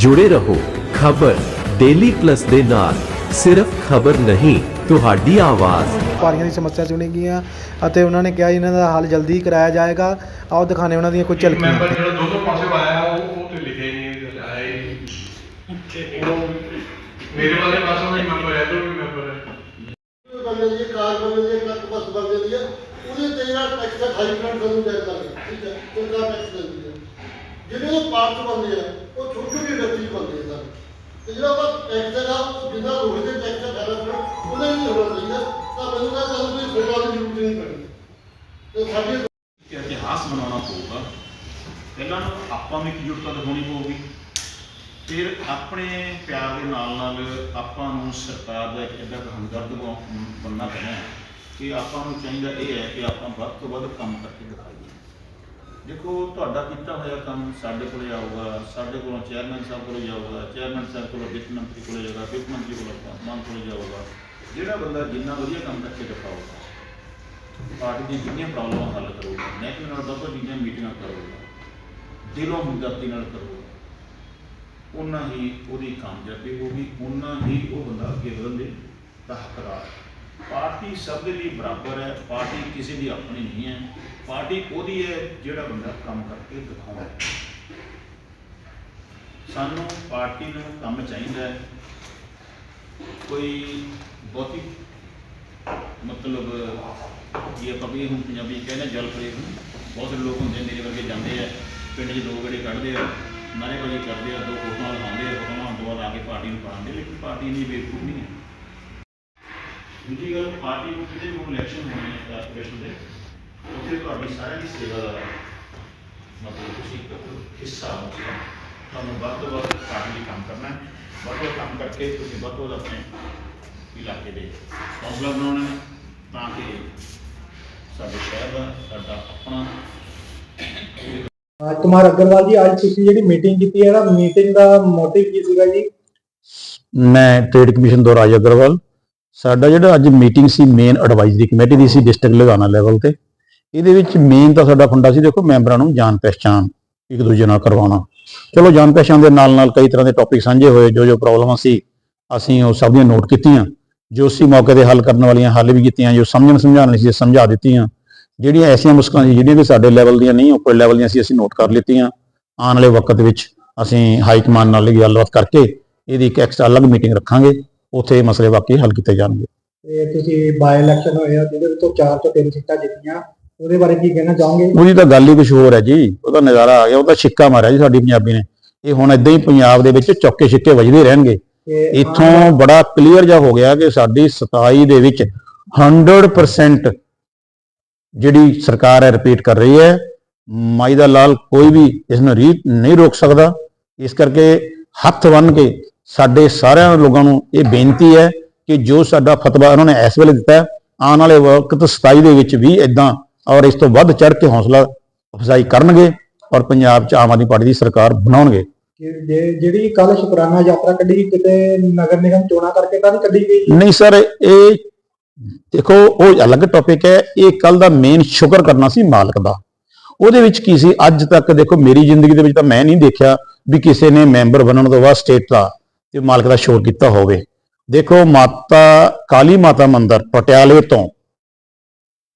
ਜੁੜੇ ਰਹੋ। ਖਬਰ ਡੇਲੀ ਪਲੱਸ ਦੇ ਨਾਲ। ਸਿਰਫ ਖਬਰ ਨਹੀਂ ਤੁਹਾਡੀ ਆਵਾਜ਼। ਵਪਾਰੀਆਂ ਦੀ ਸਮੱਸਿਆ ਸੁਣੀ ਗਈਆਂ ਅਤੇ ਉਹਨਾਂ ਨੇ ਕਿਹਾ ਇਹਨਾਂ ਦਾ ਹੱਲ ਜਲਦੀ ਕਰਾਇਆ ਜਾਏਗਾ। ਆਓ ਦਿਖਾਣੇ ਉਹਨਾਂ ਦੀਆਂ ਕੁਝ ਝਲਕੀਆਂ। ਮੈਂਬਰ ਜਿਹੜਾ ਦੋ ਦੋ ਪਾਸੇ ਆਇਆ ਉਹ ਉਹ ਤੇ ਲਿਖਿਆ ਹੀ ਨਹੀਂ ਆਇਆ ਹੀ ਨਹੀਂ। ਉਹ ਮੇਰੇ ਵਾਲੇ ਪਾਸੋਂ ਵੀ ਮੈਂਬਰ ਹੈ ਤੋਂ ਵੀ ਮੈਂਬਰ ਹੈ। ਬੰਦੇ ਦੀ ਕਾਰ ਬੰਦੇ ਦੀ ਕੱਟ ਬਸ ਬੰਦੇ ਦੀ ਹੈ ਉਹਦੇ ਤੇ ਜਿਹੜਾ ਟੈਕਸ ਦਾ ਹਾਈ ਪਲਾਨ ਤੁਹਾਨੂੰ ਚੈੱਕ ਕਰ ਠੀਕ ਹੈ? ਕਿੰਨਾ ਟੈਕਸ ਦਿੰਦੀ ਜਿਹੜੇ ਉਹ ਪਾਰਟ ਬੰਦੇ ਆ, ਉਹ ਛੋਟੇ ਛੋਟੇ ਇੰਡਸਟਰੀ ਬੰਦੇ ਆ ਤੇ ਜਿਹੜਾ ਉਹ ਟੈਕਸ ਹੈਗਾ ਜਿੰਨਾ ਲੋਹੇ ਦੇ ਟੈਕਸ ਦਾ ਫਾਇਦਾ ਕਰੋ ਉਹਦਾ ਹੀ ਹੋਣਾ ਚਾਹੀਦਾ। ਤਾਂ ਮੈਨੂੰ ਤਾਂ ਤੁਹਾਨੂੰ ਕੋਈ ਸੋਚਣ ਦੀ ਜ਼ਰੂਰਤ ਨਹੀਂ ਪੈਣੀ। ਤੇ ਸਾਡੀ ਕਿ ਇਤਿਹਾਸ ਬਣਾਉਣਾ ਪਊਗਾ। ਪਹਿਲਾਂ ਆਪਾਂ ਨੂੰ ਇਕਜੁੱਟਤਾ ਦਿਖਾਉਣੀ ਪਊਗੀ। ਫਿਰ ਆਪਣੇ ਪਿਆਰ ਦੇ ਨਾਲ ਨਾਲ ਆਪਾਂ ਨੂੰ ਸਰਕਾਰ ਦਾ ਇੱਕ ਇੱਦਾਂ ਹਮਦਰਦ ਬਣਨਾ ਪੈਣਾ ਕਿ ਆਪਾਂ ਨੂੰ ਚਾਹੀਦਾ ਇਹ ਹੈ ਕਿ ਆਪਾਂ ਵੱਧ ਤੋਂ ਵੱਧ ਕੰਮ ਕਰਕੇ ਦਿਖਾਈਏ। ਦੇਖੋ, ਤੁਹਾਡਾ ਕੀਤਾ ਹੋਇਆ ਕੰਮ ਸਾਡੇ ਕੋਲੇ ਆਊਗਾ, ਸਾਡੇ ਕੋਲੋਂ ਚੇਅਰਮੈਨ ਸਾਹਿਬ ਕੋਲੇ ਜਾਊਗਾ ਚੇਅਰਮੈਨ ਸਾਹਿਬ ਕੋਲੋਂ ਵਿੱਤ ਮੰਤਰੀ ਕੋਲੇ ਜਾਊਗਾ, ਵਿੱਤ ਮੰਤਰੀ ਕੋਲੋਂ ਮਾਨ ਕੋਲੇ ਜਾਊਗਾ ਜਿਹੜਾ ਬੰਦਾ ਜਿੰਨਾ ਵਧੀਆ ਕੰਮ ਕਰਕੇ ਦਿਖਾਊਗਾ, ਪਾਰਟੀ ਦੀਆਂ ਜਿੰਨੀਆਂ ਪ੍ਰੋਬਲਮਾਂ ਹੱਲ ਕਰੂਗਾ ਨੈਕ ਨਾਲ ਦੱਬੋ ਚੀਜ਼ਾਂ ਮੀਟਿੰਗਾਂ ਕਰੂਗਾ, ਦਿਲੋਂ ਹਮਦਰਦੀ ਨਾਲ ਕਰੂਗਾ ਉਨਾ ਹੀ ਉਹਦੀ ਕਾਮਯਾਬੀ ਹੋਊਗੀ ਉਨਾ ਹੀ ਉਹ ਬੰਦਾ ਅੱਗੇ ਵਧਣ ਦੇ ਦਾ ਹੱਕਦਾਰ ਹੈ। ਪਾਰਟੀ ਸਭ ਦੇ ਲਈ ਬਰਾਬਰ ਹੈ, ਪਾਰਟੀ ਕਿਸੇ ਦੀ ਆਪਣੀ ਨਹੀਂ ਹੈ। ਪਾਰਟੀ ਉਹਦੀ ਹੈ ਜਿਹੜਾ ਬੰਦਾ ਕੰਮ ਕਰਕੇ ਦਿਖਾਉਂਦਾ ਸਾਨੂੰ ਪਾਰਟੀ ਨੂੰ ਕੰਮ ਚਾਹੀਦਾ ਹੈ। ਕੋਈ ਬਹੁਤੀ ਮਤਲਬ ਜੇ ਆਪਾਂ ਵੀ ਹੁਣ ਪੰਜਾਬੀ ਕਹਿੰਦੇ ਜਲ ਪ੍ਰੇਮ ਬਹੁਤ ਸਾਰੇ ਲੋਕ ਹੁੰਦੇ ਮੇਰੇ ਵਰਗੇ ਜਾਂਦੇ ਆ, ਪਿੰਡ 'ਚ ਦੋ ਗੇੜੇ ਕੱਢਦੇ ਆ ਨਾਅਰੇਬਾਜ਼ੀ ਕਰਦੇ ਆ, ਦੋ ਫੋਟੋਆਂ ਲਗਾਉਂਦੇ ਆ, ਫੋਟੋਆਂ ਲਾਉਣ ਤੋਂ ਬਾਅਦ ਆ ਕੇ ਪਾਰਟੀ ਨੂੰ ਪਾਉਂਦੇ ਲੇਕਿਨ ਪਾਰਟੀ ਨਹੀਂ ਬੇਵਕੂਫ ਨਹੀਂ ਹੈ। ਦੂਜੀ ਗੱਲ ਪਾਰਟੀ ਨੂੰ ਕਿਤੇ ਹੁਣ ਇਲੈਕਸ਼ਨ ਹੋਣੇ ਆ ਕਾਰਪੋਰੇਸ਼ਨ ਦੇ ਉੱਥੇ ਤੁਹਾਡੀ ਸਾਰਿਆਂ ਦੀ ਸੇਵਾ ਦਾ ਮਤਲਬ ਤੁਸੀਂ ਇੱਕ ਹਿੱਸਾ ਹੋ ਤੁਹਾਨੂੰ ਵੱਧ ਤੋਂ ਵੱਧ ਪਾਰਟੀ ਲਈ ਕੰਮ ਕਰਨਾ ਹੈ। ਵੱਧ ਤੋਂ ਕੰਮ ਕਰਕੇ ਤੁਸੀਂ ਵੱਧ ਤੋਂ ਵੱਧ ਆਪਣੇ ਇਲਾਕੇ ਦੇ ਹੌਸਲਾ ਬਣਾਉਣਾ ਹੈ ਤਾਂ ਕਿ ਸਾਡੇ ਸ਼ਹਿਰ ਦਾ ਸਾਡਾ ਆਪਣਾ ਅੱਜ ਕੁਮਾਰ ਅਗਰਵਾਲ ਜੀ ਅੱਜ ਤੁਸੀਂ ਜਿਹੜੀ ਮੀਟਿੰਗ ਕੀਤੀ ਹੈ ਨਾ ਮੀਟਿੰਗ ਦਾ ਮੋਟਿਵ ਕੀ ਸੀਗਾ ਜੀ? ਮੈਂ ਟ੍ਰੇਡ ਕਮਿਸ਼ਨ ਤੋਂ ਰਾਜ ਅਗਰਵਾਲ। ਸਾਡਾ ਜਿਹੜਾ ਅੱਜ ਮੀਟਿੰਗ ਸੀ ਮੇਨ ਐਡਵਾਈਜ਼ਰੀ ਕਮੇਟੀ ਦੀ ਸੀ ਡਿਸਟ੍ਰਿਕਟ ਲੁਧਿਆਣਾ ਲੈਵਲ ਤੇ। ਇਹਦੇ ਵਿੱਚ ਮੇਨ ਤਾਂ ਸਾਡਾ ਫੰਡਾ ਸੀ, ਦੇਖੋ, ਮੈਂਬਰਾਂ ਨੂੰ ਜਾਣ ਪਹਿਚਾਣ, ਇੱਕ ਦੂਜੇ ਨਾਲ ਕਰਵਾਉਣਾ। ਚਲੋ, ਜਾਣ ਪਹਿਚਾਣ ਦੇ ਨਾਲ ਨਾਲ ਕਈ ਤਰ੍ਹਾਂ ਦੇ ਟੌਪਿਕ ਸਾਂਝੇ ਹੋਏ, ਜੋ ਜੋ ਪ੍ਰੋਬਲਮਾਂ ਸੀ, ਅਸੀਂ ਉਹ ਸਭ ਦੀਆਂ ਨੋਟ ਕੀਤੀਆਂ। ਜੋ ਸੀ ਮੌਕੇ ਤੇ ਹੱਲ ਕਰਨ ਵਾਲੀਆਂ, ਹੱਲ ਵੀ ਕੀਤੀਆਂ, ਜੋ ਸਮਝਣ ਸਮਝਾਉਣ ਲਈ ਸੀ ਸਮਝਾ ਦਿੱਤੀਆਂ। ਜਿਹੜੀਆਂ ਐਸੀਆਂ ਮੁਸ਼ਕਲਾਂ ਸੀ, ਜਿਹੜੀਆਂ ਕਿ ਸਾਡੇ ਲੈਵਲ ਦੀਆਂ ਨਹੀਂ, ਉੱਪਰ ਲੈਵਲ ਦੀਆਂ ਸੀ, ਅਸੀਂ ਨੋਟ ਕਰ ਲਿੱਤੀਆਂ। ਆਉਣ ਵਾਲੇ ਵਕਤ ਵਿੱਚ ਅਸੀਂ ਹਾਈ ਕਮਾਂਡ ਨਾਲ ਗੱਲਬਾਤ ਕਰਕੇ, ਇਹਦੀ ਇੱਕ ਐਕਸਟਰਾ ਅਲੱਗ ਮੀਟਿੰਗ ਰੱਖਾਂਗੇ। ਉੱਥੇ ਇਹ ਮਸਲੇ ਵਾਕਈ ਹੱਲ ਕੀਤੇ ਜਾਣਗੇ। ਤੇ ਤੁਸੀਂ ਬਾਈ ਇਲੈਕਸ਼ਨ ਹੋਏ ਆ ਜਿਹਦੇ ਵਿੱਚੋਂ 4 ਤੋਂ 3 ਸੀਟਾਂ ਜਿੱਤੀਆਂ ਉਹਦੇ ਬਾਰੇ ਕੀ ਕਹਿਣਾ ਚਾਹੋਗੇ? ਉਹਦੀ ਤਾਂ ਗੱਲ ਹੀ ਕੁਝ ਹੋਰ ਹੈ ਜੀ ਉਹਦਾ ਨਜ਼ਾਰਾ ਆ ਗਿਆ ਉਹ ਤਾਂ ਛਿੱਕਾ ਮਾਰਿਆ ਜੀ ਸਾਡੀ ਪੰਜਾਬੀ ਨੇ। ਇਹ ਹੁਣ ਇਦਾਂ ਹੀ ਪੰਜਾਬ ਦੇ ਵਿੱਚ ਚੌਕੇ ਛਿੱਕੇ ਵੱਜਦੇ ਰਹਿਣਗੇ। ਇੱਥੋਂ ਬੜਾ ਕਲੀਅਰ ਜਿਹਾ ਹੋ ਗਿਆ ਕਿ ਸਾਡੀ 27 ਦੇ ਵਿੱਚ 100% ਜਿਹੜੀ ਸਰਕਾਰ ਹੈ ਰਿਪੀਟ ਕਰ ਰਹੀ ਹੈ। ਮਾਈ ਦਾ ਲਾਲ ਕੋਈ ਵੀ ਇਸ ਨੂੰ ਨਹੀਂ ਰੋਕ ਸਕਦਾ। ਇਸ ਕਰਕੇ ਹੱਥ ਬੰਨ ਕੇ ਸਾਡੇ ਸਾਰਿਆਂ ਲੋਕਾਂ ਨੂੰ ਇਹ ਬੇਨਤੀ ਹੈ ਕਿ ਜੋ ਸਾਡਾ ਫਤਵਾ ਉਹਨਾਂ ਨੇ ਇਸ ਵੇਲੇ ਦਿੱਤਾ ਆਉਣ ਵਾਲੇ ਵਕਤ 27 ਦੇ ਵਿੱਚ ਵੀ ਇਦਾਂ ਔਰ ਇਸ ਤੋਂ ਵੱਧ ਚੜ ਕੇ ਹੌਸਲਾ ਅਫਜ਼ਾਈ ਕਰਨਗੇ ਔਰ ਪੰਜਾਬ 'ਚ ਆਮ ਆਦਮੀ ਪਾਰਟੀ ਦੀ ਸਰਕਾਰ ਬਣਾਉਣਗੇ। ਜਿਹੜੀ ਕੱਲ ਸ਼ੁਕਰਾਨਾ ਯਾਤਰਾ ਕੱਢੀ ਕਿਤੇ ਨਗਰ ਨਿਗਮ ਚੋਣਾਂ ਕਰਕੇ ਤਾਂ ਨਹੀਂ ਕੱਢੀ ਗਈ? ਨਹੀਂ ਸਰ ਇਹ ਦੇਖੋ ਉਹ ਅਲੱਗ ਟੌਪਿਕ ਹੈ। ਇਹ ਕੱਲ ਦਾ ਮੇਨ ਸ਼ੁਕਰ ਕਰਨਾ ਸੀ ਮਾਲਕ ਦਾ। ਉਹਦੇ ਵਿੱਚ ਕੀ ਸੀ? ਅੱਜ ਤੱਕ ਦੇਖੋ ਮੇਰੀ ਜ਼ਿੰਦਗੀ ਦੇ ਵਿੱਚ ਤਾਂ ਮੈਂ ਨਹੀਂ ਦੇਖਿਆ ਵੀ ਕਿਸੇ ਨੇ ਮੈਂਬਰ ਬਣਨ ਤੋਂ ਬਾਅਦ ਸਟੇਟ ਦਾ ਤੇ ਮਾਲਕ ਦਾ ਸ਼ੋਰ ਕੀਤਾ ਹੋਵੇ। ਦੇਖੋ ਮਾਤਾ, ਕਾਲੀ ਮਾਤਾ ਮੰਦਿਰ ਪਟਿਆਲੇ ਤੋਂ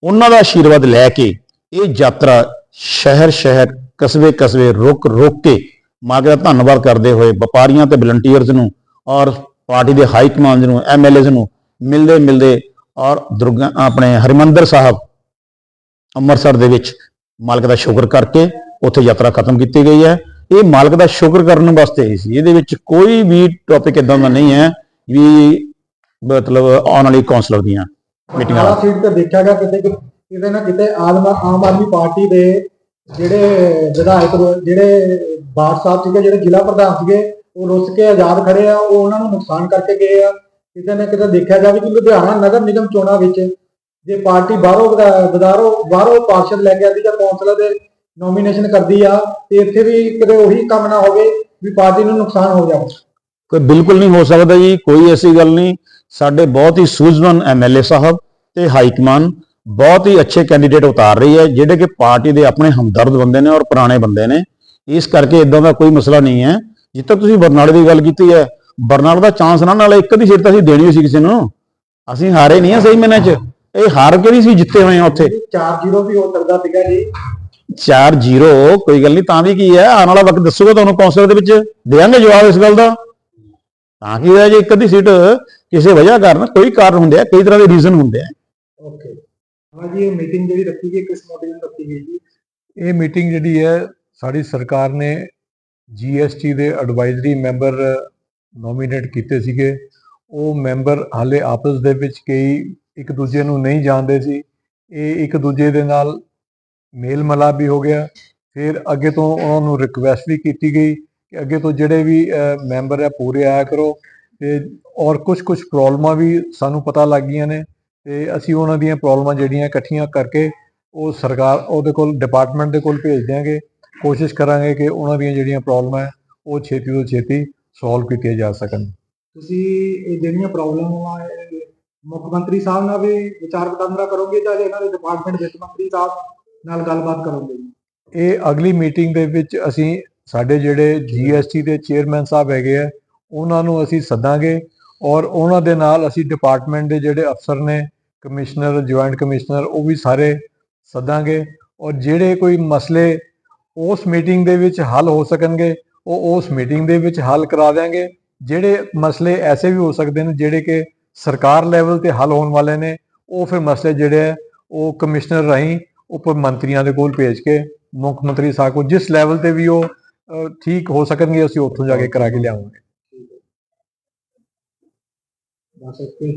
ਉਹਨਾਂ ਦਾ ਆਸ਼ੀਰਵਾਦ ਲੈ ਕੇ ਇਹ ਯਾਤਰਾ ਸ਼ਹਿਰ ਸ਼ਹਿਰ ਕਸਬੇ ਕਸਬੇ ਰੁਕ ਰੁਕ ਕੇ ਮਾਲਕ ਦਾ ਧੰਨਵਾਦ ਕਰਦੇ ਹੋਏ ਵਪਾਰੀਆਂ ਤੇ ਵਲੰਟੀਅਰਸ ਨੂੰ ਔਰ ਪਾਰਟੀ ਦੇ ਹਾਈ ਕਮਾਂਡ ਨੂੰ ਐਮਐਲਏਜ਼ ਨੂੰ ਮਿਲਦੇ ਮਿਲਦੇ ਔਰ ਦੁਰਗਾ, ਆਪਣੇ ਹਰਿਮੰਦਰ ਸਾਹਿਬ ਅੰਮ੍ਰਿਤਸਰ ਦੇ ਵਿੱਚ ਮਾਲਕ ਦਾ ਸ਼ੁਕਰ ਕਰਕੇ ਉੱਥੇ ਯਾਤਰਾ ਖਤਮ ਕੀਤੀ ਗਈ ਹੈ। ਇਹ ਮਾਲਕ ਦਾ ਸ਼ੁਕਰ ਕਰਨ ਵਾਸਤੇ ਹੀ ਸੀ। ਇਹਦੇ ਵਿੱਚ ਕੋਈ ਵੀ ਟੌਪਿਕ ਇਦਾਂ ਦਾ ਨਹੀਂ ਹੈ ਵੀ ਮਤਲਬ ਆਉਣ ਵਾਲੀ ਕੌਂਸਲਰ ਦੀਆਂ ਮੀਟਿੰਗਾਂ ਆਹ ਸੀਟ ਤੇ ਦੇਖਿਆ ਗਿਆ ਕਿਤੇ ਕਿਤੇ ਨਾ ਕਿਤੇ ਆਮ ਆਮ ਆਦਮੀ ਪਾਰਟੀ ਦੇ ਜਿਹੜੇ ਵਿਧਾਇਕ ਜਿਹੜੇ ਬਾਠ ਸਾਹਿਬ ਸੀਗੇ, ਜਿਹੜੇ ਜ਼ਿਲ੍ਹਾ ਪ੍ਰਧਾਨ ਸੀਗੇ, ਉਹ ਰੁੱਸ ਕੇ ਆਜ਼ਾਦ ਖੜੇ ਆ, ਉਹ ਉਹਨਾਂ ਨੂੰ ਨੁਕਸਾਨ ਕਰਕੇ ਗਏ ਆ। ਕਿਤੇ ਨਾ ਕਿਤੇ ਦੇਖਿਆ ਜਾਵੇ ਕਿ ਲੁਧਿਆਣਾ ਨਗਰ ਨਿਗਮ ਚੋਣਾਂ ਵਿੱਚ ਜੇ ਪਾਰਟੀ ਬਾਹਰੋਂ ਵਿਧਾ- ਬਾਹਰੋਂ ਪਾਰਸ਼ਦ ਲੈ ਕੇ ਆਉਂਦੀ ਜਾਂ ਕੌਂਸਲਰ ਦੇ ਨੋਮੀਨੇਸ਼ਨ ਕਰਦੀ ਆ ਤੇ ਇੱਥੇ ਵੀ ਕਿਤੇ ਉਹੀ ਕੰਮ ਨਾ ਹੋਵੇ ਵੀ ਪਾਰਟੀ ਨੂੰ ਨੁਕਸਾਨ ਹੋ ਜਾਵੇ। ਕੋਈ ਬਿਲਕੁਲ ਨਹੀਂ ਹੋ ਸਕਦਾ ਜੀ ਕੋਈ ਐਸੀ ਗੱਲ ਨਹੀਂ। ਸਾਡੇ ਬਹੁਤ ਹੀ ਸੂਝਵਾਨ ਐਮਐਲਏ ਸਾਹਿਬ ਤੇ ਹਾਈ ਕਮਾਨ ਬਹੁਤ ਹੀ ਅੱਛੇ ਕੈਂਡੀਡੇਟ ਉਤਾਰ ਰਹੀ ਹੈ ਜਿਹੜੇ ਕਿ ਪਾਰਟੀ ਦੇ ਆਪਣੇ ਹਮਦਰਦ ਬੰਦੇ ਨੇ ਔਰ ਪੁਰਾਣੇ ਬੰਦੇ ਨੇ। ਇਸ ਕਰਕੇ ਇਦਾਂ ਦਾ ਕੋਈ ਮਸਲਾ ਨਹੀਂ ਹੈ। ਤੱਕ ਤੁਸੀਂ ਬਰਨਾਲੇ ਦੀ ਗੱਲ ਕੀਤੀ ਹੈ ਬਰਨਾਲੇ ਦਾ ਚਾਂਸ ਨਾ ਨਾਲ ਇੱਕ ਦੀ ਸੀਟ ਤਾਂ ਅਸੀਂ ਦੇਣੀ ਸੀ ਕਿਸੇ ਨੂੰ। ਅਸੀਂ ਹਾਰੇ ਨਹੀਂ ਆ ਸਹੀ ਮੈਨੇ ਚ। ਇਹ ਹਾਰ ਕੇ ਨਹੀਂ ਸੀ ਜਿੱਤੇ ਹੋਏ ਆ ਉੱਥੇ। 4-0 ਵੀ ਹੋ ਸਕਦਾ ਸੀਗਾ ਜੀ। 4-0 ਕੋਈ ਗੱਲ ਨਹੀਂ ਤਾਂ ਵੀ ਕੀ ਹੈ? ਆਉਣ ਵਾਲਾ ਵਕਤ ਦੱਸੂਗਾ ਤੁਹਾਨੂੰ ਕੌਂਸਲ ਦੇ ਵਿੱਚ। ਦੇਾਂਗੇ ਜਵਾਬ ਇਸ ਗੱਲ ਦਾ। ਤਾਂ ਕੀ ਹੋਇਆ ਜੇ ਇੱਕ ਅੱਧੀ ਸੀਟ ਕਿਸੇ ਵਜ੍ਹਾ ਕਾਰਨ ਕੋਈ ਕਾਰਨ ਹੁੰਦੇ ਆ, ਕਈ ਤਰ੍ਹਾਂ ਦੇ ਰੀਜ਼ਨ ਹੁੰਦੇ ਆ। ਓਕੇ ਹਾਂ ਜੀ, ਇਹ ਮੀਟਿੰਗ ਜਿਹੜੀ ਰੱਖੀ ਗਈ, ਕਿਸ ਮੋਟਿਵ ਨਾਲ ਰੱਖੀ ਗਈ ਜੀ? ਇਹ ਮੀਟਿੰਗ ਜਿਹੜੀ ਹੈ, ਸਾਡੀ ਸਰਕਾਰ ਨੇ ਜੀਐਸਟੀ ਦੇ ਐਡਵਾਈਜ਼ਰੀ ਮੈਂਬਰ ਨੋਮੀਨੇਟ ਕੀਤੇ ਸੀਗੇ। ਉਹ ਮੈਂਬਰ ਹਾਲੇ ਆਪਸ ਦੇ ਵਿੱਚ ਕਈ ਇੱਕ ਦੂਜੇ ਨੂੰ ਨਹੀਂ ਜਾਣਦੇ ਸੀ। ਇਹ ਇੱਕ ਦੂਜੇ ਦੇ ਨਾਲ ਮੇਲ ਮਲਾ ਵੀ ਹੋ ਗਿਆ। ਫਿਰ ਅੱਗੇ ਤੋਂ ਉਹਨਾਂ ਨੂੰ ਰਿਕਵੈਸਟ ਵੀ ਕੀਤੀ ਗਈ ਕਿ ਅੱਗੇ ਤੋਂ ਜਿਹੜੇ ਵੀ ਮੈਂਬਰ ਆ, ਪੂਰੇ ਆਇਆ ਕਰੋ। ਤੇ ਔਰ ਕੁਝ ਕੁਝ ਪ੍ਰੋਬਲਮਾਂ ਵੀ ਸਾਨੂੰ ਪਤਾ ਲੱਗ ਗਈਆਂ ਨੇ। ਤੇ ਅਸੀਂ ਉਹਨਾਂ ਦੀਆਂ ਪ੍ਰੋਬਲਮਾਂ ਜਿਹੜੀਆਂ ਇਕੱਠੀਆਂ ਕਰਕੇ ਉਹ ਸਰਕਾਰ, ਉਹਦੇ ਕੋਲ ਡਿਪਾਰਟਮੈਂਟ ਦੇ ਕੋਲ ਭੇਜ ਦਿਆਂਗੇ। ਕੋਸ਼ਿਸ਼ ਕਰਾਂਗੇ ਕਿ ਉਹਨਾਂ ਦੀਆਂ ਜਿਹੜੀਆਂ ਪ੍ਰੋਬਲਮਾਂ ਹੈ ਉਹ ਛੇਤੀ ਤੋਂ ਛੇਤੀ ਸੋਲਵ ਕੀਤੀਆਂ ਜਾ ਸਕਣ। ਤੁਸੀਂ ਇਹ ਜਿਹੜੀਆਂ ਪ੍ਰੋਬਲਮਾਂ ਹੈ ਮੁੱਖ ਮੰਤਰੀ ਸਾਹਿਬ ਨਾਲ ਵੀ ਵਿਚਾਰ ਵਟਾਂਦਰਾ ਕਰੋਗੇ ਜਾਂ ਇਹਨਾਂ ਦੇ ਡਿਪਾਰਟਮੈਂਟ ਵਿੱਤ ਮੰਤਰੀ ਸਾਹਿਬ ਨਾਲ ਗੱਲਬਾਤ ਕਰੋਗੇ ਜੀ। ਇਹ ਅਗਲੀ ਮੀਟਿੰਗ ਦੇ ਵਿੱਚ ਅਸੀਂ ਸਾਡੇ ਜਿਹੜੇ ਜੀਐਸਟੀ ਦੇ ਚੇਅਰਮੈਨ ਸਾਹਿਬ ਹੈਗੇ ਆ, ਉਹਨਾਂ ਨੂੰ ਅਸੀਂ ਸੱਦਾਂਗੇ ਔਰ ਉਹਨਾਂ ਦੇ ਨਾਲ ਅਸੀਂ ਡਿਪਾਰਟਮੈਂਟ ਦੇ ਜਿਹੜੇ ਅਫਸਰ ਨੇ, ਕਮਿਸ਼ਨਰ, ਜੁਆਇੰਟ ਕਮਿਸ਼ਨਰ, ਉਹ ਵੀ ਸਾਰੇ ਸੱਦਾਂਗੇ ਔਰ ਜਿਹੜੇ ਕੋਈ ਮਸਲੇ ਉਸ ਮੀਟਿੰਗ ਦੇ ਵਿੱਚ ਹੱਲ ਹੋ ਸਕਣਗੇ, ਉਹ ਉਸ ਮੀਟਿੰਗ ਦੇ ਵਿੱਚ ਹੱਲ ਕਰਾ ਦਿਆਂਗੇ। ਜਿਹੜੇ ਮਸਲੇ ਐਸੇ ਵੀ ਹੋ ਸਕਦੇ ਨੇ ਜਿਹੜੇ ਕਿ ਸਰਕਾਰ ਲੈਵਲ ਤੇ ਹੱਲ ਹੋਣ ਵਾਲੇ ਨੇ, ਉਹ ਫਿਰ ਮਸਲੇ ਜਿਹੜੇ ਆ, ਉਹ ਕਮਿਸ਼ਨਰ ਰਾਹੀਂ ਉੱਪਰ ਮੰਤਰੀਆਂ ਦੇ ਕੋਲ ਭੇਜ ਕੇ, ਮੁੱਖ ਮੰਤਰੀ ਸਾਹਿਬ ਕੋਲ ਜਿਸ ਲੈਵਲ ਤੇ ਵੀ ਉਹ ਠੀਕ ਹੋ ਸਕਣਗੇ, ਅਸੀਂ ਉੱਥੋਂ ਜਾ ਕੇ ਕਰਾ ਕੇ ਲਿਆਵਾਂਗੇ। ਬਸ ਓਕੇ।